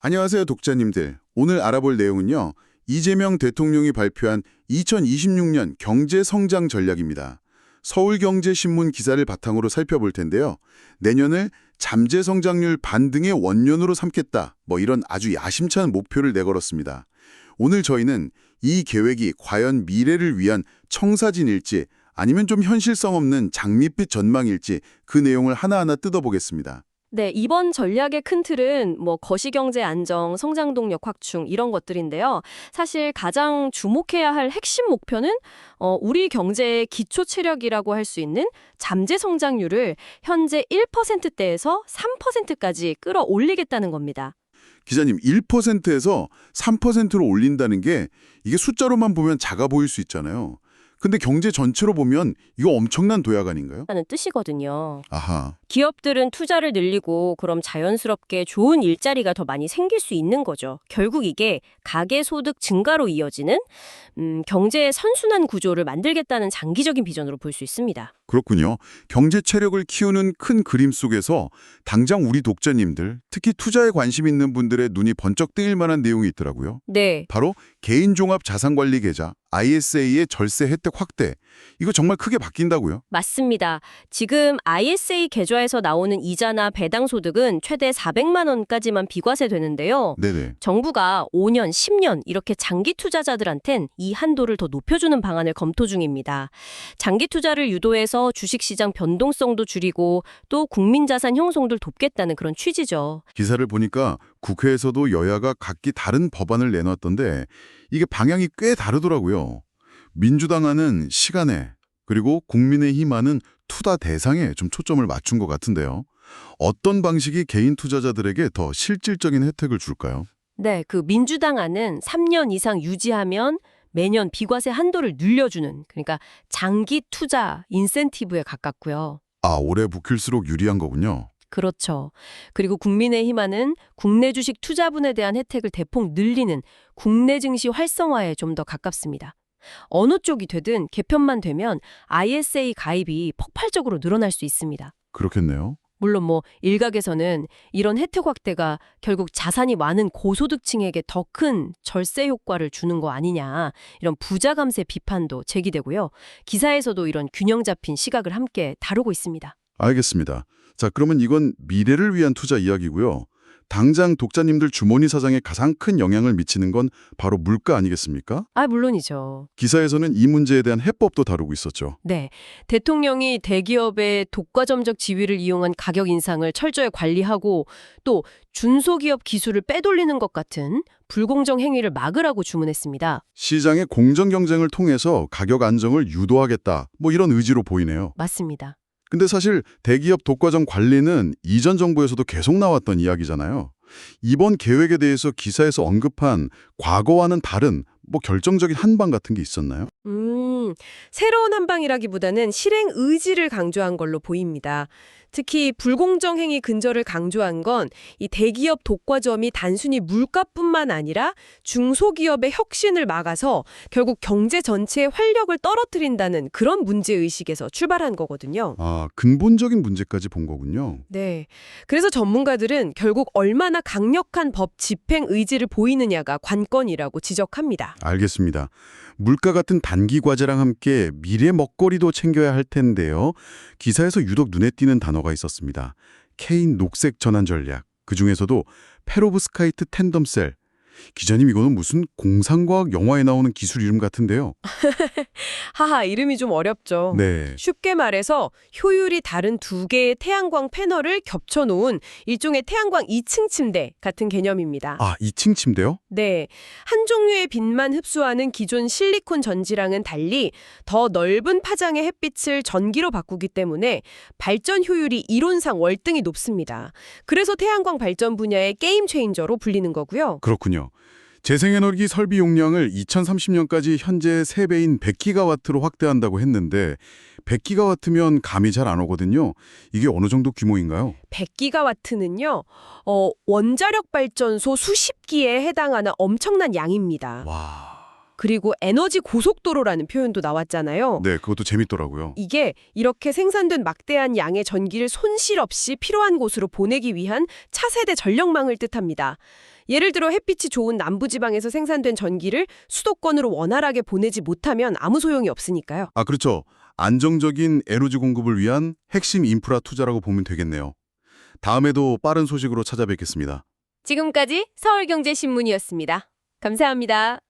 안녕하세요, 독자님들. 오늘 알아볼 내용은요. 이재명 대통령이 발표한 2026년 경제 성장 전략입니다. 서울경제신문 기사를 바탕으로 살펴볼 텐데요. 내년을 잠재 성장률 반등의 원년으로 삼겠다. 뭐 이런 아주 야심찬 목표를 내걸었습니다. 오늘 저희는 이 계획이 과연 미래를 위한 청사진일지 아니면 좀 현실성 없는 장밋빛 전망일지 그 내용을 하나하나 뜯어보겠습니다. 네, 이번 전략의 큰 틀은 뭐 거시경제 안정, 성장 동력 확충 이런 것들인데요. 사실 가장 주목해야 할 핵심 목표는 어, 우리 경제의 기초 체력이라고 할 수 있는 잠재 성장률을 현재 1%대에서 3%까지 끌어올리겠다는 겁니다. 기자님, 1%에서 3%로 올린다는 게 이게 숫자로만 보면 작아 보일 수 있잖아요. 근데 경제 전체로 보면 이거 엄청난 도약 아닌가요? 라는 뜻이거든요. 아하, 기업들은 투자를 늘리고 그럼 자연스럽게 좋은 일자리가 더 많이 생길 수 있는 거죠. 결국 이게 가계 소득 증가로 이어지는 음, 경제의 선순환 구조를 만들겠다는 장기적인 비전으로 볼 수 있습니다. 그렇군요. 경제 체력을 키우는 큰 그림 속에서 당장 우리 독자님들, 특히 투자에 관심 있는 분들의 눈이 번쩍 뜨일 만한 내용이 있더라고요. 네, 바로 개인종합 자산관리 계좌, ISA의 절세 혜택 확대. 이거 정말 크게 바뀐다고요? 맞습니다. 지금 ISA 계좌 에서 나오는 이자나 배당 소득은 최대 400만 원까지만 비과세 되는데요. 네네. 정부가 5년, 10년 이렇게 장기 투자자들한텐 이 한도를 더 높여주는 방안을 검토 중입니다. 장기 투자를 유도해서 주식시장 변동성도 줄이고 또 국민자산 형성도 돕겠다는 그런 취지죠. 기사를 보니까 국회에서도 여야가 각기 다른 법안을 내놨던데 이게 방향이 꽤 다르더라고요. 민주당안은 시간에 그리고 국민의힘안은 투자 대상에 좀 초점을 맞춘 것 같은데요. 어떤 방식이 개인 투자자들에게 더 실질적인 혜택을 줄까요? 네, 그 민주당 안은 3년 이상 유지하면 매년 비과세 한도를 늘려주는 그러니까 장기 투자 인센티브에 가깝고요. 아, 오래 묵힐수록 유리한 거군요. 그렇죠. 그리고 국민의힘안은 국내 주식 투자분에 대한 혜택을 대폭 늘리는 국내 증시 활성화에 좀 더 가깝습니다. 어느 쪽이 되든 개편만 되면 ISA 가입이 폭발적으로 늘어날 수 있습니다. 그렇겠네요. 물론 뭐 일각에서는 이런 혜택 확대가 결국 자산이 많은 고소득층에게 더 큰 절세 효과를 주는 거 아니냐 이런 부자 감세 비판도 제기되고요. 기사에서도 이런 균형 잡힌 시각을 함께 다루고 있습니다. 알겠습니다. 자, 그러면 이건 미래를 위한 투자 이야기고요. 당장 독자님들 주머니 사장에 가장 큰 영향을 미치는 건 바로 물가 아니겠습니까? 아 물론이죠. 기사에서는 이 문제에 대한 해법도 다루고 있었죠. 네. 대통령이 대기업의 독과점적 지위를 이용한 가격 인상을 철저히 관리하고 또 중소기업 기술을 빼돌리는 것 같은 불공정 행위를 막으라고 주문했습니다. 시장의 공정 경쟁을 통해서 가격 안정을 유도하겠다. 뭐 이런 의지로 보이네요. 맞습니다. 근데 사실 대기업 독과점 관리는 이전 정부에서도 계속 나왔던 이야기잖아요. 이번 계획에 대해서 기사에서 언급한 과거와는 다른 뭐 결정적인 한방 같은 게 있었나요? 음, 새로운 한방이라기보다는 실행 의지를 강조한 걸로 보입니다. 특히 불공정 행위 근절을 강조한 건 이 대기업 독과점이 단순히 물가뿐만 아니라 중소기업의 혁신을 막아서 결국 경제 전체의 활력을 떨어뜨린다는 그런 문제의식에서 출발한 거거든요. 아, 근본적인 문제까지 본 거군요. 네. 그래서 전문가들은 결국 얼마나 강력한 법 집행 의지를 보이느냐가 관건이라고 지적합니다. 알겠습니다. 물가 같은 단기 과제랑 함께 미래 먹거리도 챙겨야 할 텐데요. 기사에서 유독 눈에 띄는 단어 가 있었습니다. 케인 녹색 전환 전략. 그 중에서도 페로브스카이트 텐덤셀. 기자님 이거는 무슨 공상과학 영화에 나오는 기술 이름 같은데요. 하하, 이름이 좀 어렵죠. 네. 쉽게 말해서 효율이 다른 두 개의 태양광 패널을 겹쳐놓은 일종의 태양광 2층 침대 같은 개념입니다. 아, 2층 침대요? 네, 한 종류의 빛만 흡수하는 기존 실리콘 전지랑은 달리 더 넓은 파장의 햇빛을 전기로 바꾸기 때문에 발전 효율이 이론상 월등히 높습니다. 그래서 태양광 발전 분야의 게임 체인저로 불리는 거고요. 그렇 군요. 재생에너지 설비 용량을 2030년까지 현재 3배인 100기가와트로 확대한다고 했는데 100기가와트면 감이 잘 안 오거든요. 이게 어느 정도 규모인가요? 100기가와트는요, 어, 원자력 발전소 수십 기에 해당하는 엄청난 양입니다. 와. 그리고 에너지 고속도로라는 표현도 나왔잖아요. 네, 그것도 재밌더라고요. 이게 이렇게 생산된 막대한 양의 전기를 손실 없이 필요한 곳으로 보내기 위한 차세대 전력망을 뜻합니다. 예를 들어 햇빛이 좋은 남부지방에서 생산된 전기를 수도권으로 원활하게 보내지 못하면 아무 소용이 없으니까요. 아, 그렇죠. 안정적인 에너지 공급을 위한 핵심 인프라 투자라고 보면 되겠네요. 다음에도 빠른 소식으로 찾아뵙겠습니다. 지금까지 서울경제신문이었습니다. 감사합니다.